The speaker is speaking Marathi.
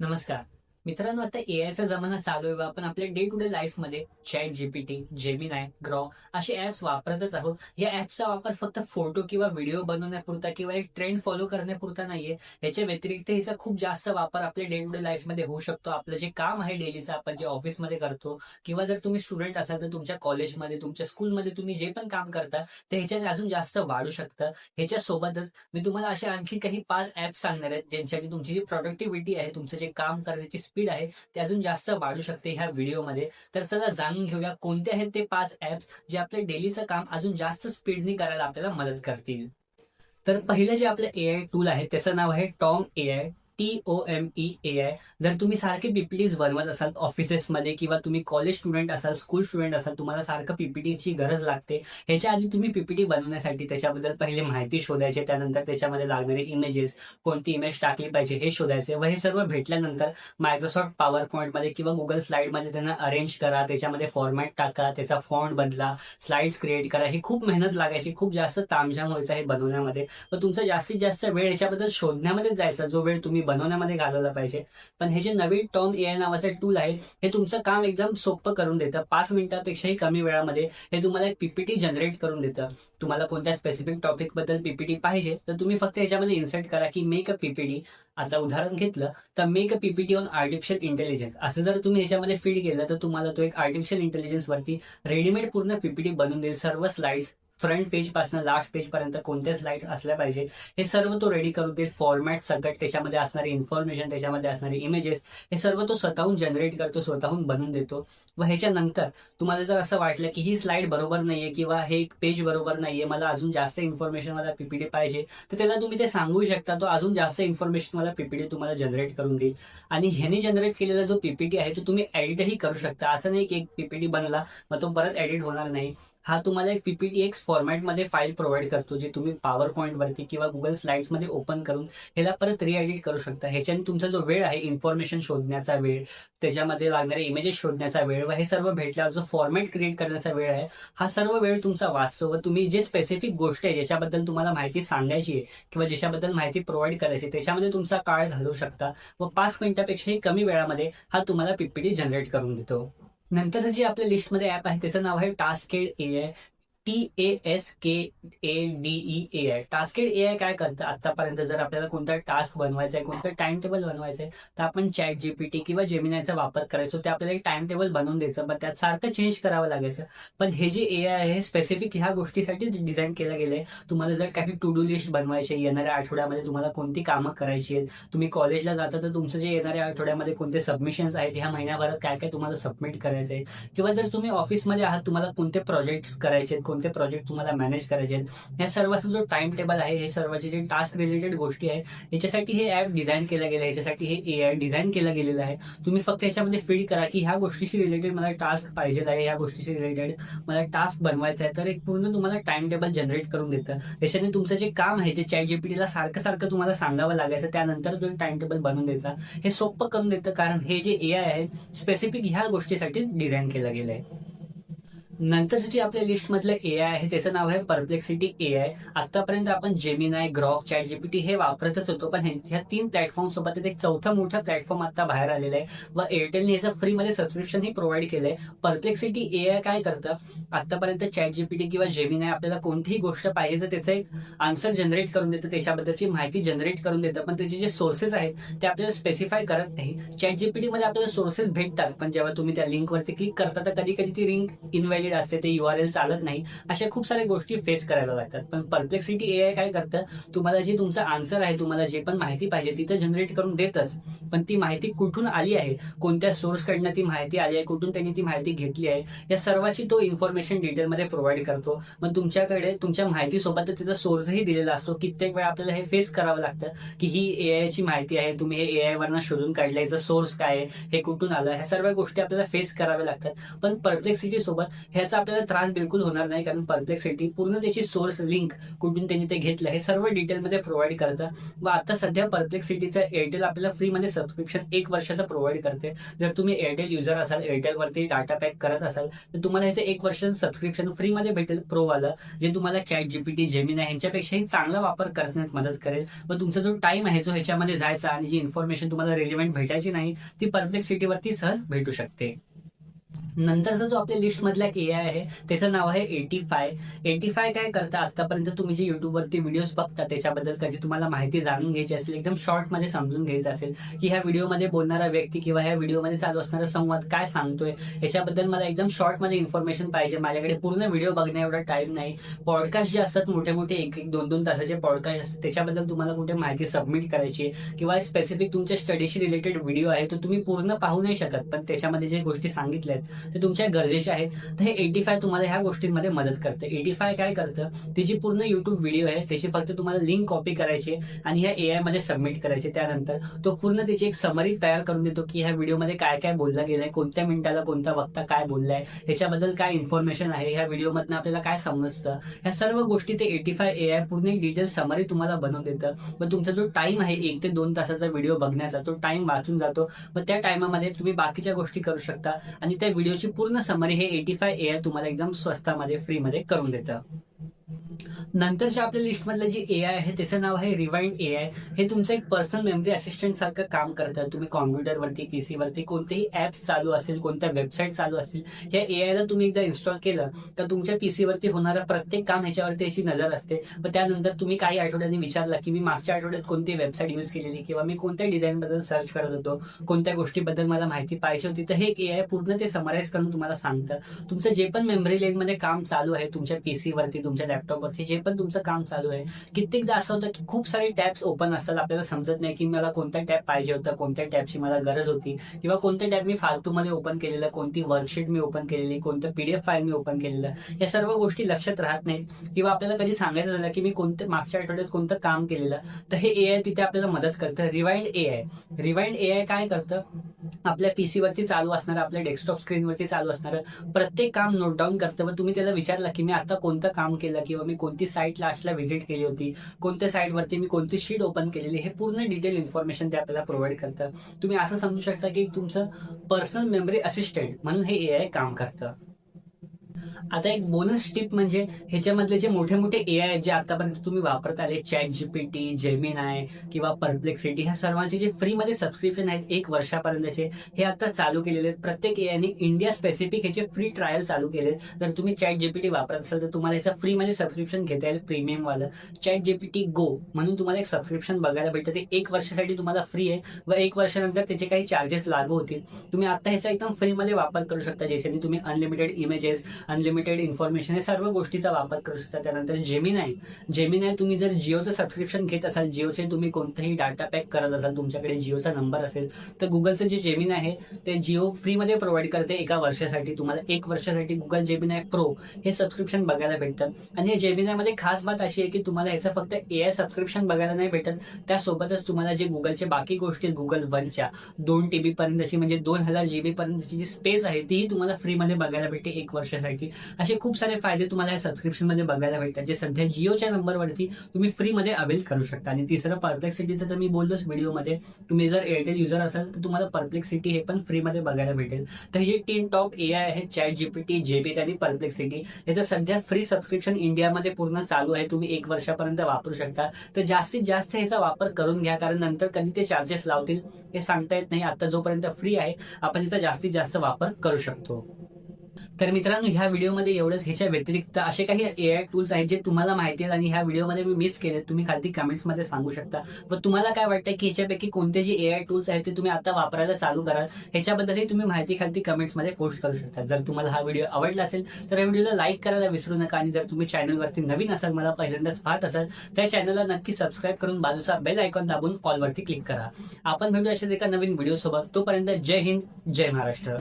नमस्कार मित्रांनो आता एआयचा जमाना चालू आहे आपण आपल्या डे टू डे लाईफमध्ये चॅट जीपीटी जेमिनाय ग्रॉ असे ऍप्स वापरतच आहोत. या ऍप्सचा वापर फक्त फोटो किंवा व्हिडिओ बनवण्यापुरता किंवा एक ट्रेंड फॉलो करण्यापुरता नाहीये. याच्या व्यतिरिक्त हिचा खूप जास्त वापर आपल्या डे टू डे लाईफमध्ये होऊ शकतो. आपलं जे काम आहे डेलीचं आपण जे ऑफिसमध्ये करतो किंवा जर तुम्ही स्टुडंट असाल तर तुमच्या कॉलेजमध्ये तुमच्या स्कूलमध्ये तुम्ही जे पण काम करता ते ह्याच्याने अजून जास्त वाढू शकतं. ह्याच्या सोबतच मी तुम्हाला असे आणखी काही पाच ऍप्स सांगणार आहेत ज्यांच्याने तुमची जी प्रोडक्टिव्हिटी आहे तुमचं जे काम करण्याची स्पीड आहे ते अजून जास्त वाढू शकते ह्या व्हिडिओमध्ये. तर चला जाणून घेऊया कोणते आहेत ते पाच ऍप्स जे आपल्या डेलीचं काम अजून जास्त स्पीडनी करायला आपल्याला मदत करतील. तर पहिलं जे आपलं ए आय टूल आहे त्याचं नाव आहे Tome A I T O M E A I जर तुम्ही सारखे पीपीटीज बनवत असाल ऑफिसेसमध्ये किंवा तुम्ही कॉलेज स्टुडंट असाल स्कूल स्टुडंट असाल तुम्हाला सारखं पीपीटीची गरज लागते. ह्याच्या आधी तुम्ही पीपीटी बनवण्यासाठी त्याच्याबद्दल पहिले माहिती शोधायची त्यानंतर त्याच्यामध्ये लागणारे इमेजेस कोणती इमेज टाकली पाहिजे हे शोधायचे व हे सर्व भेटल्यानंतर मायक्रोसॉफ्ट पॉवर पॉईंटमध्ये किंवा गुगल स्लाइडमध्ये त्यांना अरेंज करा त्याच्यामध्ये फॉर्मॅट टाका त्याचा फॉन्ट बदला स्लाइड्स क्रिएट करा. हे खूप मेहनत लागायची खूप जास्त तामझाम व्हायचा हे बनवण्यामध्ये. व तुमचा जास्तीत जास्त वेळ याच्याबद्दल शोधण्यामध्ये जायचा जो वेळ तुम्ही बनवण्यामध्ये घालवला पाहिजे. पण हे जे नवीन टॉम ए आय नावाचं टूल आहे हे तुमचं काम एकदम सोपं करून देतं. पाच मिनिटापेक्षाही कमी वेळामध्ये हे तुम्हाला एक पीपीटी जनरेट करून देतं. तुम्हाला कोणत्या स्पेसिफिक टॉपिकबद्दल पीपीटी पाहिजे तर तुम्ही फक्त याच्यामध्ये इन्सर्ट करा की मेक अ पीपीटी आता उदाहरण घेतलं तर make a PPT on artificial intelligence असं जर तुम्ही ह्याच्यामध्ये फीड केलं तर तुम्हाला तो एक आर्टिफिशियल इंटेलिजन्स वरती रेडीमेड पूर्ण पीपीटी बनवून देईल. सर्व स्लाइड्स फ्रंट पेजपासून लास्ट पेज पर्यंत कोणत्या स्लाइड्स असल्या पाहिजे हे सर्व तो रेडी करून देईल. फॉर्मॅट सगळं त्याच्यामध्ये असणारे इन्फॉर्मेशन त्याच्यामध्ये असणारी इमेजेस हे सर्व तो स्वतःहून जनरेट करतो स्वतःहून बनवून देतो. व ह्याच्यानंतर तुम्हाला जर असं वाटलं की ही स्लाइड बरोबर नाहीये किंवा हे पेज बरोबर नाहीये मला अजून जास्त इन्फॉर्मेशन मला पीपीटी पाहिजे तर त्याला तुम्ही ते सांगू शकता. तो अजून जास्त इन्फॉर्मेशन मला पीपीटी तुम्हाला जनरेट करून देईल. आणि ह्याने जनरेट केलेला जो पीपीटी आहे तो तुम्ही एडिटही करू शकता. असं नाही की एक पीपीटी बनला मग तो परत एडिट होणार नाही. हा तुम्हाला एक पीपीटी एक फॉर्मॅटमध्ये फाईल प्रोव्हाइड करतो जे तुम्ही पॉवर पॉईंटवरती किंवा गुगल स्लाइड्समध्ये ओपन करून ह्याला परत रिएडिट करू शकता. ह्याच्याने तुमचा जो वेळ आहे इन्फॉर्मेशन शोधण्याचा वेळ त्याच्यामध्ये लागणारे इमेजेस शोधण्याचा वेळ व हे सर्व भेटल्यावर जो फॉर्मॅट क्रिएट करण्याचा वेळ आहे हा सर्व वेळ तुमचा वाचतो व तुम्ही जे स्पेसिफिक गोष्ट आहे ज्याच्याबद्दल तुम्हाला माहिती सांगायची आहे किंवा ज्याच्याबद्दल माहिती प्रोव्हाइड करायची त्याच्यामध्ये तुमचा काळ घालवू शकता व पाच मिनिटापेक्षाही कमी वेळामध्ये हा तुम्हाला पीपीटी जनरेट करून देतो. नंतर जे आपल्या लिस्टमध्ये ऍप आहे त्याचं नाव आहे Taskade A I T A S K A D E A I Taskade A I काय करतं? आतापर्यंत जर आपल्याला कोणता टास्क बनवायचा आहे कोणतं टाइम टेबल बनवायचं आहे तर आपण चॅट जीपीटी किंवा जेमिनायचा वापर करायचो. ते आपल्याला एक टाइम टेबल बनवून द्यायचं पण त्यात सारखं चेंज करावं लागायचं. पण हे जे ए आय आहे स्पेसिफिक ह्या गोष्टीसाठी डिझाईन केलं गेलंय. तुम्हाला जर काही टू डू लिस्ट बनवायची येणाऱ्या आठवड्यामध्ये तुम्हाला कोणती कामं करायची आहेत तुम्ही कॉलेजला जाता तर तुमचं जे येणाऱ्या आठवड्यामध्ये कोणते सबमिशन्स आहेत ह्या महिन्याभरात काय काय तुम्हाला सबमिट करायचं आहे. किंवा जर तुम्ही ऑफिसमध्ये आहात तुम्हाला कोणते प्रोजेक्ट करायचे आहेत कोणते प्रोजेक्ट तुम्हाला मॅनेज करायचे आहेत? या सर्वांचा जो टाइम टेबल आहे हे सर्वाचे जे टास्क रिलेटेड गोष्टी आहेत याच्यासाठी हे ऍप डिझाईन केलं गेलं आहे याच्यासाठी हे ए आय डिझाईन केलं गेलेलं आहे. तुम्ही फक्त याच्यामध्ये फीड करा की ह्या गोष्टीशी रिलेटेड मला टास्क पाहिजे आहे ह्या गोष्टीशी रिलेटेड मला टास्क बनवायचा आहे. तर एक पूर्ण तुम्हाला टाइम टेबल जनरेट करून देतं. त्याच्याने तुमचं जे काम आहे ते चॅट जीपीटीला सारखं सारखं तुम्हाला सांगावं लागायचं त्यानंतर तुम्ही टाइम टेबल बनवून द्यायचा. हे सोपं करून देतं कारण हे जे ए आय आहे स्पेसिफिक ह्या गोष्टीसाठी डिझाईन केलं गेलं आहे नंतर जे आपल्या लिस्ट मधलं ए आय आहे त्याचं नाव आहे परप्लेक्सिटी ए आय आतापर्यंत आपण जेमिनाय ग्रॉक चॅट जीपीटी हे वापरतच होतो पण ह्या तीन प्लॅटफॉर्म सोबत एक चौथा मोठा प्लॅटफॉर्म आता बाहेर आलेला आहे. व एअरटेलने याचं फ्रीमध्ये सबस्क्रिप्शन ही प्रोव्हाइड केलंय. परप्लेक्सिटी ए आय काय करतं? आतापर्यंत चॅट जीपीटी किंवा जेमिनाय आपल्याला कोणतीही गोष्ट पाहिजे तर त्याचं एक आन्सर जनरेट करून देतं. त्याच्याबद्दलची माहिती जनरेट करून देतं. पण त्याचे जे सोर्सेस आहेत ते आपल्याला स्पेसिफाय करत नाही. चॅट जीपीटी मध्ये आपल्याला सोर्सेस भेटतात पण जेव्हा तुम्ही त्या लिंकवरती क्लिक करता तर कधी कधी ती लिंक इनव्हॅलिड असते ते एल चालत नाही. अशा खूप साऱ्या गोष्टी फेस करायला लागतात. पण परप्लेक्सिटी ए आय काय करतं? तुम्हाला जे तुमचा आन्सर आहे तुम्हाला जे पण माहिती पाहिजे तिथं जनरेट करून देतच. पण ती माहिती कुठून आली आहे? कोणत्या सोर्स कडनं ती माहिती आली आहे? कुठून त्यांनी ती माहिती घेतली आहे? या सर्वाची तो इन्फॉर्मेशन डिटेलमध्ये प्रोव्हाइड करतो. मग तुमच्याकडे तुमच्या माहितीसोबत त्याचा सोर्सही दिलेला असतो. कित्येक वेळा आपल्याला हे फेस करावं लागतं की ही ए आय ची माहिती आहे. तुम्ही हे ए आय वरनं शोधून काढलं याचा सोर्स काय आहे? हे कुठून आलं? ह्या सर्व गोष्टी आपल्याला फेस कराव्या लागतात. पण परप्लेक्सिटी सोबत हे ह्याचा आपल्याला त्रास बिलकुल होणार नाही कारण परप्लेक्सिटी पूर्ण त्याची सोर्स लिंक कुठून त्यांनी ते घेतलं हे सर्व डिटेलमध्ये प्रोव्हाइड करतं. व आता सध्या परप्लेक्सिटीचं एअरटेल आपल्याला फ्रीमध्ये सबस्क्रिप्शन एक वर्षाचं प्रोव्हाइड करते जर तुम्ही एअरटेल युजर असाल एअरटेलवरती डाटा पॅक करत असाल तर तुम्हाला ह्याचं एक वर्षाचं सबस्क्रिप्शन फ्रीमध्ये भेटेल प्रोवालं जे तुम्हाला चॅट जीपीटी जेमिना ह्यांच्यापेक्षाही चांगला वापर करण्यात मदत करेल. व तुमचा जो टाइम आहे जो ह्याच्यामध्ये जायचा आणि जी इन्फॉर्मेशन तुम्हाला रेलिव्हंट भेटायची नाही ती परप्लेक्सिटीवरती सहज भेटू शकते. नंतरचा जो आपल्या लिस्ट मधला ए आय आहे त्याचं नाव आहे एटी फाय एटी फाय काय करता? आतापर्यंत तुम्ही जे युट्यूबवरती व्हिडिओज बघता त्याच्याबद्दल कधी तुम्हाला माहिती जाणून घ्यायची असेल एकदम शॉर्टमध्ये समजून घ्यायचं असेल की ह्या व्हिडिओमध्ये बोलणारा व्यक्ती किंवा ह्या व्हिडिओमध्ये चालू असणारा संवाद काय सांगतोय याच्याबद्दल मला एकदम शॉर्टमध्ये इन्फॉर्मेशन पाहिजे. माझ्याकडे पूर्ण व्हिडिओ बघण्या एवढा टाइम नाही. पॉडकास्ट जे असतात मोठे मोठे एक एक दोन दोन तासाचे पॉडकास्ट असतात त्याच्याबद्दल तुम्हाला कुठे माहिती सबमिट करायची आहे किंवा एक स्पेसिफिक तुमच्या स्टडीशी रिलेटेड व्हिडिओ आहे तो तुम्ही पूर्ण पाहू नाही शकत. पण त्याच्यामध्ये जे गोष्टी सांगितल्या आहेत ते तुमच्या गरजेचे आहेत. तर हे एटी फाय तुम्हाला ह्या गोष्टींमध्ये मदत करते. एटी फाय काय करतं? ती जी पूर्ण युट्यूब व्हिडिओ आहे. त्याची फक्त तुम्हाला लिंक कॉपी करायची आणि ह्या ए आयमध्ये सबमिट करायचे त्यानंतर तो पूर्ण त्याची एक समरी तयार करून देतो की ह्या व्हिडिओमध्ये काय काय बोललं गेलंय कोणत्या मिनिटाला कोणता वक्ता काय बोललाय ह्याच्याबद्दल काय इन्फॉर्मेशन आहे ह्या व्हिडिओमधनं आपल्याला काय समजतं? ह्या सर्व गोष्टी ते एटी फाय ए आय पूर्ण एक डिटेल समरी तुम्हाला बनवून देतं. मग तुमचा जो टाइम आहे एक ते दोन तासाचा व्हिडिओ बघण्याचा तो टाइम वाचून जातो. मग त्या टायमामध्ये तुम्ही बाकीच्या गोष्टी करू शकता आणि त्या व्हिडिओ व्हिडिओची पूर्ण समरी हे एटी फाय ए आय तुम्हाला एकदम स्वस्तामध्ये फ्रीमध्ये करून देतं. नंतरच्या आपल्या लिस्टमधलं जे ए आय आहे त्याचं नाव आहे रिवाइंड ए आय हे तुमचं एक पर्सनल मेमरी असिस्टंट सारखं काम करतं. तुम्ही कॉम्प्युटरवरती पीसीवरती कोणतेही ऍप्स चालू असेल कोणत्या वेबसाईट चालू असतील या ए आयला तुम्ही एकदा इन्स्टॉल केलं तर तुमच्या पीसीवरती होणारं प्रत्येक काम ह्याच्यावरती याची नजर असते. पण त्यानंतर तुम्ही काही आठवड्यांनी विचारला की मी मागच्या आठवड्यात कोणती वेबसाईट युज केलेली किंवा मी कोणत्या डिझाईन बद्दल सर्च करत होतो कोणत्या गोष्टीबद्दल मला माहिती पाहिजे होती तर हे ए आय पूर्ण ते समराईज करून तुम्हाला सांगतं. तुमचं जे पण मेमरी लेनमध्ये काम चालू आहे तुमच्या पीसीवरती तुमच्या लॅपटॉपवर लॅपटॉपवरती जे पण तुमचं काम चालू आहे. कित्येकदा असं होतं की खूप सारे टॅब्स ओपन असतात आपल्याला समजत नाही की मला कोणता टॅब पाहिजे होता कोणत्या टॅबची मला गरज होती किंवा कोणते टॅब मी फालतूमध्ये ओपन केलेलं कोणती वर्कशीट मी ओपन केलेली कोणतं पीडीएफ फाईल मी ओपन केलेलं या सर्व गोष्टी लक्षात राहत नाहीत. किंवा आपल्याला कधी सांगायचं झालं की मी कोणतं मागच्या आठवड्यात कोणतं काम केलेलं तर हे ए आय तिथे आपल्याला मदत करतं. Rewind A I Rewind A I काय करतं? आपल्या पीसीवरती चालू असणारं आपल्या डेस्कटॉप स्क्रीनवरती चालू असणारं प्रत्येक काम नोट डाऊन करतं. मग तुम्ही त्याला विचारलं की मी आता कोणतं काम केलं किंवा मी कोणती साईट लास्टला व्हिजिट केली होती कोणत्या साईटवरती मी कोणती शीट ओपन केलेली हे पूर्ण डिटेल इन्फॉर्मेशन ते आपल्याला प्रोव्हाइड करतं. तुम्ही असं समजू शकता की तुमचं पर्सनल मेमरी असिस्टंट म्हणून हे ए आय काम करतं. आता एक बोनस टिप म्हणजे ह्याच्यामधले जे मोठे मोठे ए आय जे आतापर्यंत तुम्ही वापरत आले चॅट जीपीटी जेमिन किंवा परप्लेक्सिटी ह्या सर्वांचे जे फ्रीमध्ये सबस्क्रिप्शन आहेत एक वर्षापर्यंतचे हे आता चालू केलेले आहेत. प्रत्येक ए आयने इंडिया स्पेसिफिक ह्याचे फ्री ट्रायल चालू केले जर तुम्ही चॅट जीपीटी वापरत असाल तर तुम्हाला ह्याचं फ्रीमध्ये सबस्क्रिप्शन घेता येईल प्रीमियमवालं चॅट जीपीटी गो म्हणून तुम्हाला एक सबस्क्रिप्शन बघायला भेटतं. ते एक वर्षासाठी तुम्हाला फ्री आहे व एक वर्षानंतर त्याचे काही चार्जेस लागू होतील. तुम्ही आता ह्याचा एकदम फ्रीमध्ये वापर करू शकता ज्याच्याने तुम्ही अनलिमिटेड इमेजेस अनलिमिटेड इन्फॉर्मेशन हे सर्व गोष्टीचा वापर करू शकता. त्यानंतर जेमिन आहे जेमिन आहे तुम्ही जर जिओचं सबस्क्रिप्शन घेत असाल जिओचे तुम्ही कोणतेही डाटा पॅक करत असाल तुमच्याकडे जिओचा नंबर असेल तर गुगलचं जे जेमिन आहे ते जिओ फ्रीमध्ये प्रोव्हाइड करते एका वर्षासाठी. तुम्हाला एक वर्षासाठी गुगल जेमिन आहे प्रो हे सबस्क्रिप्शन बघायला भेटतं. आणि या जेमिनामध्ये खास बात अशी आहे की तुम्हाला ह्याचं फक्त ए आय सबस्क्रिप्शन बघायला नाही भेटत. त्यासोबतच तुम्हाला जे गुगलचे बाकी गोष्टी आहेत गुगल वनच्या दोन टीबी पर्यंतची म्हणजे दोन हजार जी बी पर्यंतची जी स्पेस आहे तीही तुम्हाला फ्रीमध्ये बघायला भेटते एक वर्षासाठी. असे खूप सारे फायदे तुम्हाला या सबस्क्रिप्शनमध्ये बघायला भेटतात जे सध्या जिओच्या नंबरवरती तुम्ही फ्रीमध्ये अवेल करू शकता. आणि तिसरं परप्लेक्सिटीचं तर मी बोललोच व्हिडिओमध्ये तुम्ही जर एअरटेल युजर असाल तर तुम्हाला परप्लेक्सिटी हे पण फ्रीमध्ये बघायला भेटेल. तर हे तीन टॉप ए आय आहे चॅट जीपीटी जेपी आणि परप्लेक्सिटी याचं सध्या फ्री सबस्क्रिप्शन इंडियामध्ये पूर्ण चालू आहे. तुम्ही एक वर्षापर्यंत वापरू शकता. तर जास्तीत जास्त ह्याचा वापर करून घ्या कारण नंतर कधी ते चार्जेस लावतील हे सांगता येत नाही. आता जोपर्यंत फ्री आहे आपण याचा जास्तीत जास्त वापर करू शकतो. तर मित्रांनो ह्या व्हिडिओमध्ये एवढंच. ह्याच्या व्यतिरिक्त असे काही ए आय टूल्स आहेत जे तुम्हाला माहिती आहेत आणि ह्या व्हिडिओमध्ये मी मिस केले तुम्ही खालती कमेंट्समध्ये सांगू शकता. व तुम्हाला काय वाटतं की ह्याच्यापैकी कोणते जे ए आय टूल्स आहेत ते तुम्ही आता वापरायला चालू कराल? ह्याच्याबद्दलही तुम्ही माहिती खालती कमेंट्समध्ये पोस्ट करू शकता. जर तुम्हाला हा व्हिडिओ आवडला असेल तर या व्हिडिओला लाईक करायला विसरू नका. आणि जर तुम्ही चॅनलवरती नवीन असाल मला पहिल्यांदाच पाहत असाल तर चॅनलला नक्की सबस्क्राईब करून बाजूचा बेल आयकॉन दाबून कॉलवरती क्लिक करा. आपण भेटू अशाच एका नवीन व्हिडिओ सोबत तोपर्यंत जय हिंद जय महाराष्ट्र.